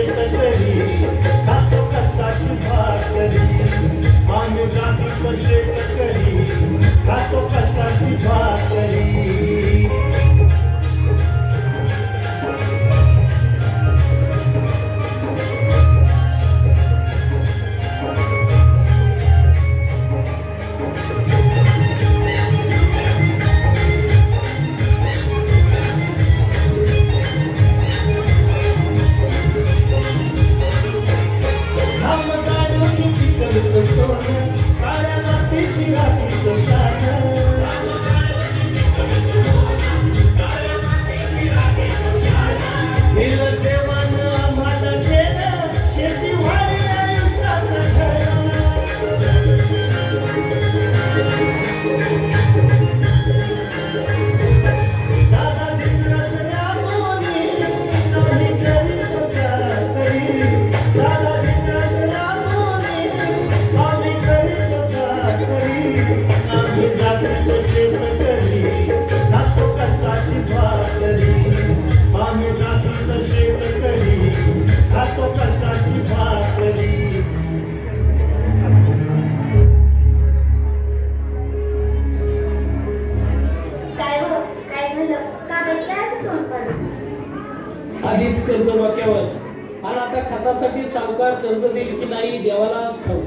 在这里。आधीच कर्ज वाक्यावर आणि आता खतासाठी सावकार कर्ज देईल की नाही देवाला खाऊ.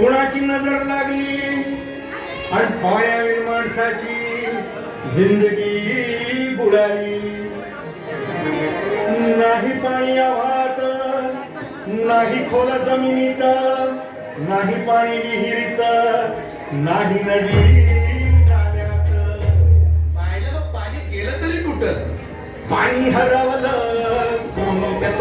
कोणाची नजर लागली? आणि पाण्यावीन माणसाची जिंदगी बुडाली. नाही पाणी आवात नाही खोल जमिनीत नाही पाणी विहिरीत नाही नदी पाणी हरवलं कोण त्याच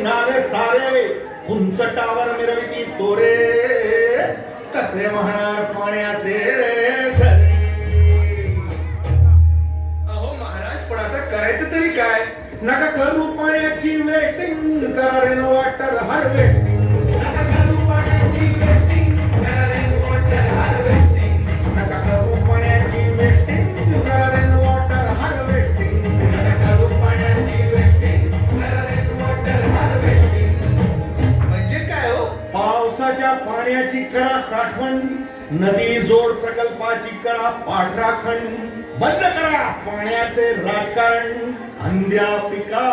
निघाले सारे. उंचटावर मिरविती तोरे कसे म्हणार पाण्याचे अहो महाराज पण आता करायचं तरी काय? नका करू पाण्याची वेटिंग करा रे वाटर हर वेटिंग साठवण नदी जोड प्रकल्पाची करा पाठराखण बंद करा पाण्याचे राजकारण अंध्या पिका